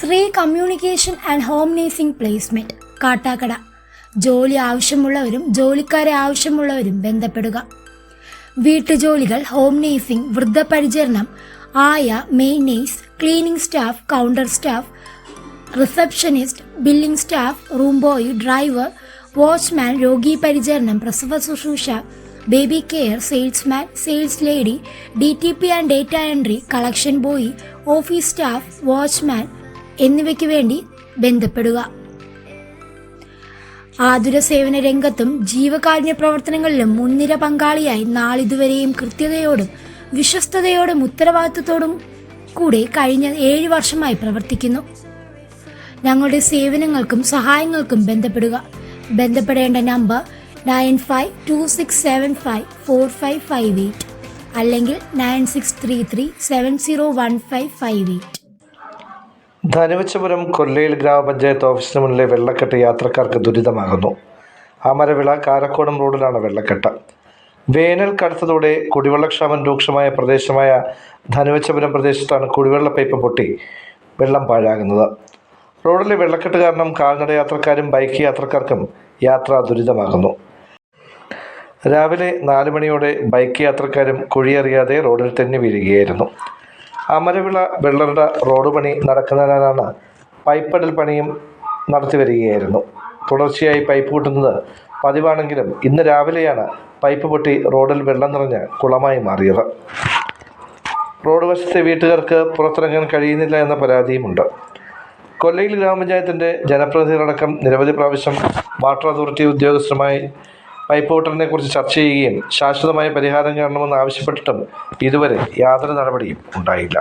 Shri communication and home nursing placement Kattakada. ജോലി ആവശ്യമുള്ളവരും ജോലിക്കാരെ ആവശ്യമുള്ളവരും ബന്ധപ്പെടുക. വീട്ടുജോലികൾ ഹോം നേഴ്സിംഗ് വൃദ്ധപരിചരണം ആയ main nurse cleaning staff counter staff receptionist billing staff room boy driver watchman രോഗി പരിചരണം പ്രസവ ശുശ്രൂഷ baby care salesman sales lady D T P and data entry collection boy office staff watchman എന്നിവയ്ക്ക് വേണ്ടി ബന്ധപ്പെടുക. ആതുര സേവന രംഗത്തും ജീവകാരുണ്യ പ്രവർത്തനങ്ങളിലും മുൻനിര പങ്കാളിയായി നാളിതുവരെയും കൃത്യതയോടും വിശ്വസ്തയോടും ഉത്തരവാദിത്വത്തോടും കൂടെ കഴിഞ്ഞ ഏഴ് വർഷമായി പ്രവർത്തിക്കുന്നു. ഞങ്ങളുടെ സേവനങ്ങൾക്കും സഹായങ്ങൾക്കും ബന്ധപ്പെടുക. ബന്ധപ്പെടേണ്ട number nine five two six seven five four five five eight അല്ലെങ്കിൽ nine six three three seven zero one five five eight. Dhanuvachapuram Kollayil ഗ്രാമപഞ്ചായത്ത് ഓഫീസിന് മുന്നിലെ വെള്ളക്കെട്ട് യാത്രക്കാർക്ക് ദുരിതമാകുന്നു. അമരവിള കാരക്കോടം റോഡിലാണ് വെള്ളക്കെട്ട്. വേനൽ കടുത്തതോടെ കുടിവെള്ളക്ഷാമം രൂക്ഷമായ പ്രദേശമായ ധനുവച്ചപുരം പ്രദേശത്താണ് കുടിവെള്ള പൈപ്പ് പൊട്ടി വെള്ളം പാഴാകുന്നത്. റോഡിലെ വെള്ളക്കെട്ട് കാരണം കാൽനട യാത്രക്കാരും ബൈക്ക് യാത്രക്കാർക്കും യാത്ര ദുരിതമാകുന്നു. രാവിലെ നാല് മണിയോടെ ബൈക്ക് യാത്രക്കാരും കുഴിയറിയാതെ റോഡിൽ തന്നെ വീഴുകയായിരുന്നു. അമരവിള വെള്ളറട റോഡ് പണി നടക്കുന്നതിനാലാണ് പൈപ്പടൽ പണിയും നടത്തി വരികയായിരുന്നു. തുടർച്ചയായി പൈപ്പ് പൊട്ടുന്നത് പതിവാണെങ്കിലും ഇന്ന് രാവിലെയാണ് പൈപ്പ് പൊട്ടി റോഡിൽ വെള്ളം നിറഞ്ഞ് കുളമായി മാറിയത്. റോഡ് വശത്തെ വീട്ടുകാർക്ക് പുറത്തിറങ്ങാൻ കഴിയുന്നില്ല എന്ന പരാതിയുമുണ്ട്. കൊല്ലയിൽ ഗ്രാമപഞ്ചായത്തിന്റെ ജനപ്രതിനിധികളടക്കം നിരവധി പ്രാവശ്യം വാട്ടർ അതോറിറ്റി ഉദ്യോഗസ്ഥരുമായി പൈപ്പ് പൊട്ടലിനെ കുറിച്ച് ചർച്ച ചെയ്യുകയും ശാശ്വതമായ പരിഹാരം കാണണമെന്ന് ആവശ്യപ്പെട്ടിട്ടും ഇതുവരെ യാതൊരു നടപടിയും ഉണ്ടായില്ല.